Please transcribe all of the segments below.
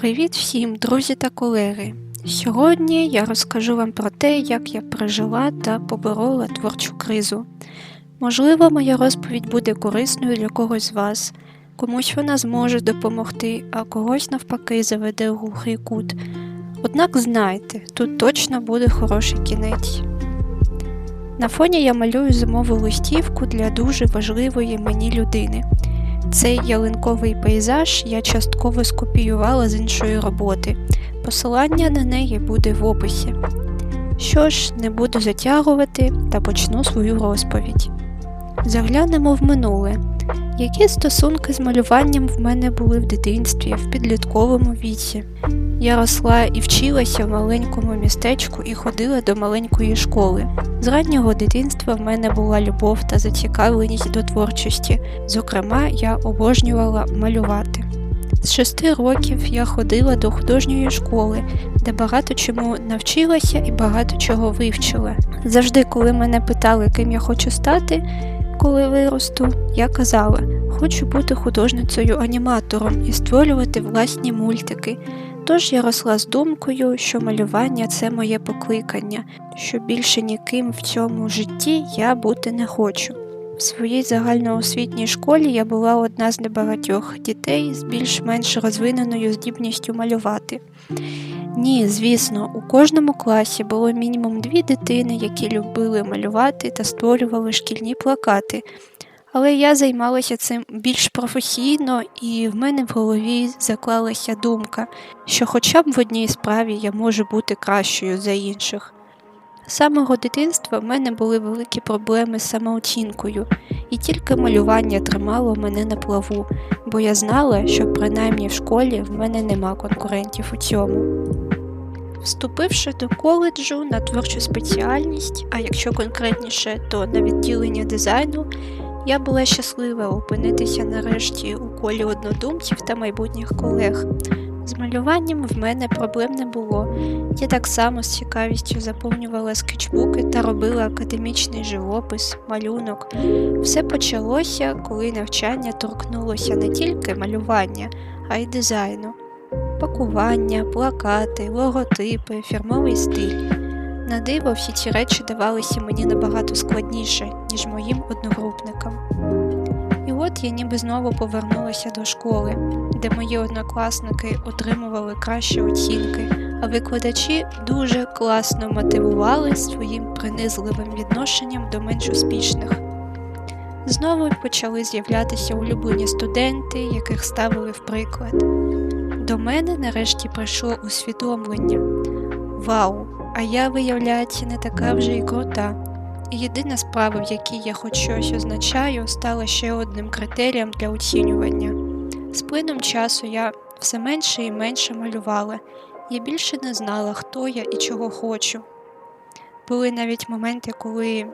Привіт всім, друзі та колеги! Сьогодні я розкажу вам про те, як я пережила та поборола творчу кризу. Можливо, моя розповідь буде корисною для когось з вас, комусь вона зможе допомогти, а когось навпаки заведе в глухий кут. Однак знайте, тут точно буде хороший кінець. На фоні я малюю зимову листівку для дуже важливої мені людини. Цей ялинковий пейзаж я частково скопіювала з іншої роботи. Посилання на неї буде в описі. Що ж, не буду затягувати та почну свою розповідь. Заглянемо в минуле. Які стосунки з малюванням в мене були в дитинстві, в підлітковому віці? Я росла і вчилася в маленькому містечку і ходила до маленької школи. З раннього дитинства в мене була любов та зацікавленість до творчості. Зокрема, я обожнювала малювати. З шести років я ходила до художньої школи, де багато чому навчилася і багато чого вивчила. Завжди, коли мене питали, ким я хочу стати, коли виросту, я казала, хочу бути художницею-аніматором і створювати власні мультики. Тож я росла з думкою, що малювання це моє покликання, що більше ніким в цьому житті я бути не хочу. В своїй загальноосвітній школі я була одна з небагатьох дітей з більш-менш розвиненою здібністю малювати. Ні, звісно, у кожному класі було мінімум дві дитини, які любили малювати та створювали шкільні плакати. Але я займалася цим більш професійно, і в мене в голові заклалася думка, що хоча б в одній справі я можу бути кращою за інших. З самого дитинства в мене були великі проблеми з самооцінкою, і тільки малювання тримало мене на плаву, бо я знала, що принаймні в школі в мене нема конкурентів у цьому. Вступивши до коледжу на творчу спеціальність, а якщо конкретніше, то на відділення дизайну, я була щаслива опинитися нарешті у колі однодумців та майбутніх колег. З малюванням в мене проблем не було. Я так само з цікавістю заповнювала скетчбуки та робила академічний живопис, малюнок. Все почалося, коли навчання торкнулося не тільки малювання, а й дизайну. Пакування, плакати, логотипи, фірмовий стиль. На диво всі ці речі давалися мені набагато складніше, ніж моїм одногрупникам. І от я ніби знову повернулася до школи, де мої однокласники отримували кращі оцінки, а викладачі дуже класно мотивували своїм принизливим відношенням до менш успішних. Знову почали з'являтися улюблені студенти, яких ставили в приклад. До мене нарешті прийшло усвідомлення. Вау! А я, виявляється, не така вже й крута. І єдина справа, в якій я хоч щось означаю, стала ще одним критерієм для оцінювання. З плином часу я все менше і менше малювала, я більше не знала, хто я і чого хочу. Були навіть моменти, коли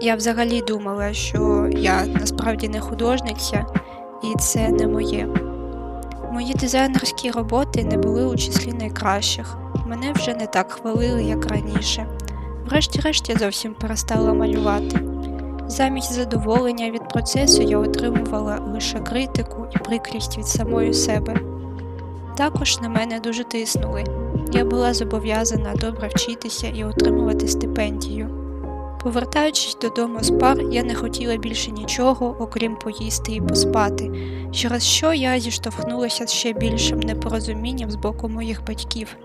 я взагалі думала, що я насправді не художниця, і це не моє. Мої дизайнерські роботи не були у числі найкращих. Мене вже не так хвалили, як раніше. Врешті-решт я зовсім перестала малювати. Замість задоволення від процесу я отримувала лише критику і прикрість від самої себе. Також на мене дуже тиснули. Я була зобов'язана добре вчитися і отримувати стипендію. Повертаючись додому з пар, я не хотіла більше нічого, окрім поїсти і поспати, через що я зіштовхнулася з ще більшим непорозумінням з боку моїх батьків.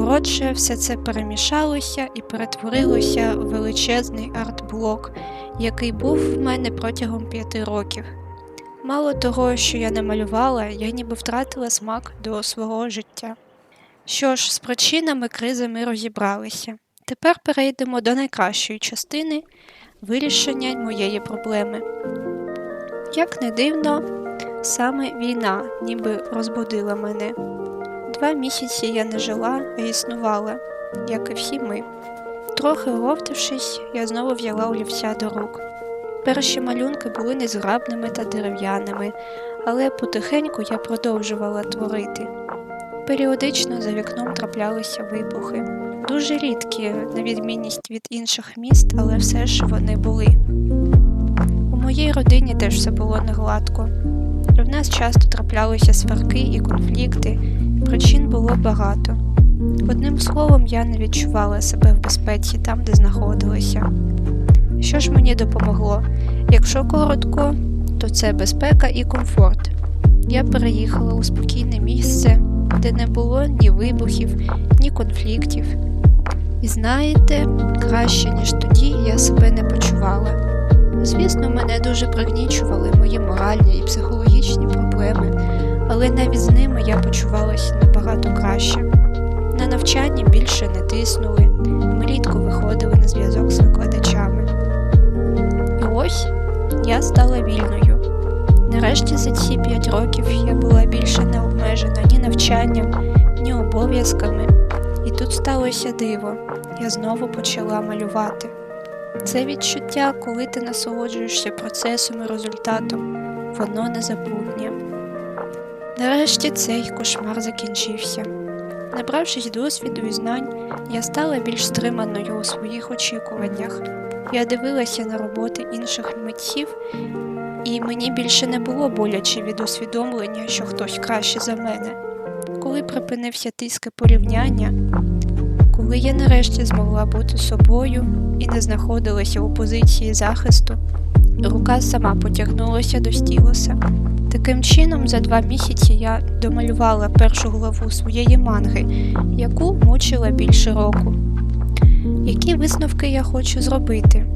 Коротше, все це перемішалося і перетворилося в величезний арт-блок, який був в мене протягом п'яти років. Мало того, що я не малювала, я ніби втратила смак до свого життя. Що ж, з причинами кризи ми розібралися. Тепер перейдемо до найкращої частини вирішення моєї проблеми. Як не дивно, саме війна ніби розбудила мене. Два місяці я не жила, а існувала, як і всі ми. Трохи оговтавшись, я знову взяла олівця до рук. Перші малюнки були незграбними та дерев'яними, але потихеньку я продовжувала творити. Періодично за вікном траплялися вибухи. Дуже рідкі, на відмінність від інших міст, але все ж вони були. У моїй родині теж все було негладко. В нас часто траплялися сварки і конфлікти, причин було багато. Одним словом, я не відчувала себе в безпеці там, де знаходилася. Що ж мені допомогло? Якщо коротко, то це безпека і комфорт. Я переїхала у спокійне місце, де не було ні вибухів, ні конфліктів. І знаєте, краще, ніж тоді я себе не почувала. Звісно, мене дуже пригнічували мої моральні і психологічні проблеми, але навіть з ними я почувалася набагато краще. На навчанні більше не тиснули, ми рідко виходили на зв'язок з викладачами. І ось я стала вільною. Нарешті за ці 5 років я була більше не обмежена ні навчанням, ні обов'язками. І тут сталося диво. Я знову почала малювати. Це відчуття, коли ти насолоджуєшся процесом і результатом, воно незабутнє. Нарешті цей кошмар закінчився. Набравшись досвіду і знань, я стала більш стриманою у своїх очікуваннях. Я дивилася на роботи інших митців, і мені більше не було боляче від усвідомлення, що хтось краще за мене. Коли припинився тиск порівняння, коли я нарешті змогла бути собою і не знаходилася у позиції захисту, рука сама потягнулася до стілоса. Таким чином, за два місяці я домалювала першу главу своєї манги, яку мучила більше року. Які висновки я хочу зробити?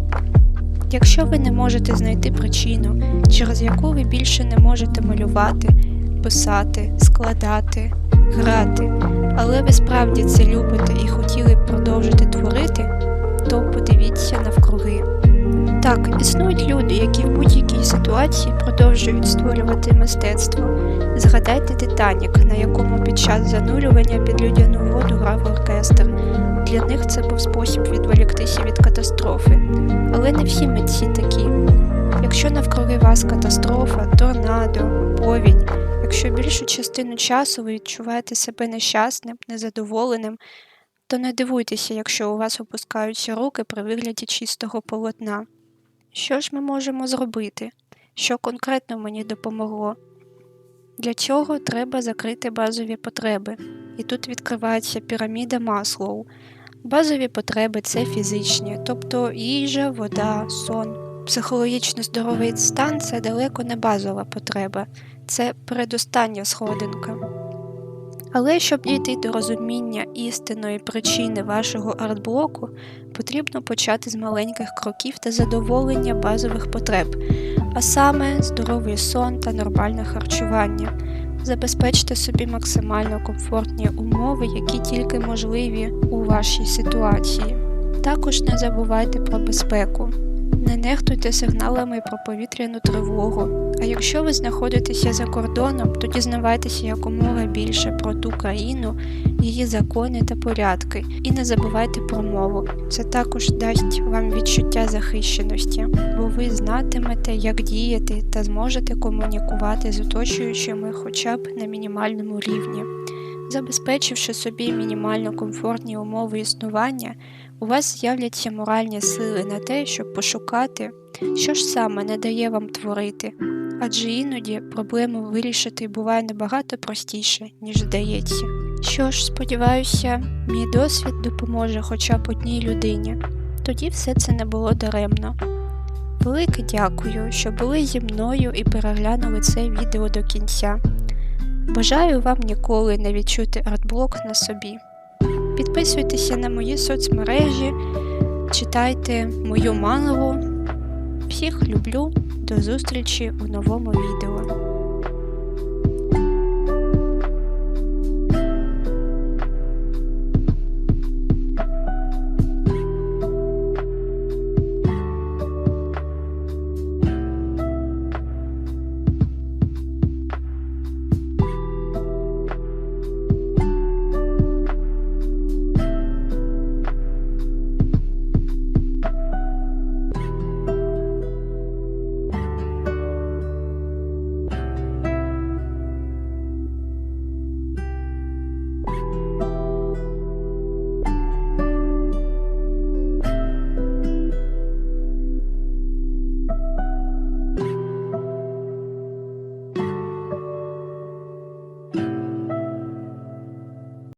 Якщо ви не можете знайти причину, через яку ви більше не можете малювати, писати, складати, грати, але ви справді це любите і хотіли б продовжити творити. Так, існують люди, які в будь-якій ситуації продовжують створювати мистецтво. Згадайте Титанік, на якому під час занурювання під людяну воду грав оркестр. Для них це був спосіб відволіктися від катастрофи. Але не всі митці такі. Якщо навкруги вас катастрофа, торнадо, повінь, якщо більшу частину часу ви відчуваєте себе нещасним, незадоволеним, то не дивуйтеся, якщо у вас опускаються руки при вигляді чистого полотна. Що ж ми можемо зробити? Що конкретно мені допомогло? Для цього треба закрити базові потреби. І тут відкривається піраміда Маслоу. Базові потреби це фізичні, тобто їжа, вода, сон. Психологічно здоровий стан це далеко не базова потреба, це передостання сходинка. Але щоб дійти до розуміння істинної причини вашого артблоку, потрібно почати з маленьких кроків та задоволення базових потреб, а саме здоровий сон та нормальне харчування. Забезпечте собі максимально комфортні умови, які тільки можливі у вашій ситуації. Також не забувайте про безпеку. Не нехтуйте сигналами про повітряну тривогу. А якщо ви знаходитеся за кордоном, то дізнавайтеся якомога більше про ту країну, її закони та порядки. І не забувайте про мову. Це також дасть вам відчуття захищеності, бо ви знатимете, як діяти та зможете комунікувати з оточуючими хоча б на мінімальному рівні. Забезпечивши собі мінімально комфортні умови існування, у вас з'являться моральні сили на те, щоб пошукати, що ж саме не дає вам творити, адже іноді проблему вирішити буває набагато простіше, ніж здається. Що ж, сподіваюся, мій досвід допоможе хоча б одній людині, тоді все це не було даремно. Велике дякую, що були зі мною і переглянули це відео до кінця. Бажаю вам ніколи не відчути артблок на собі. Підписуйтеся на мої соцмережі, читайте мою мангу. Всіх люблю, до зустрічі у новому відео.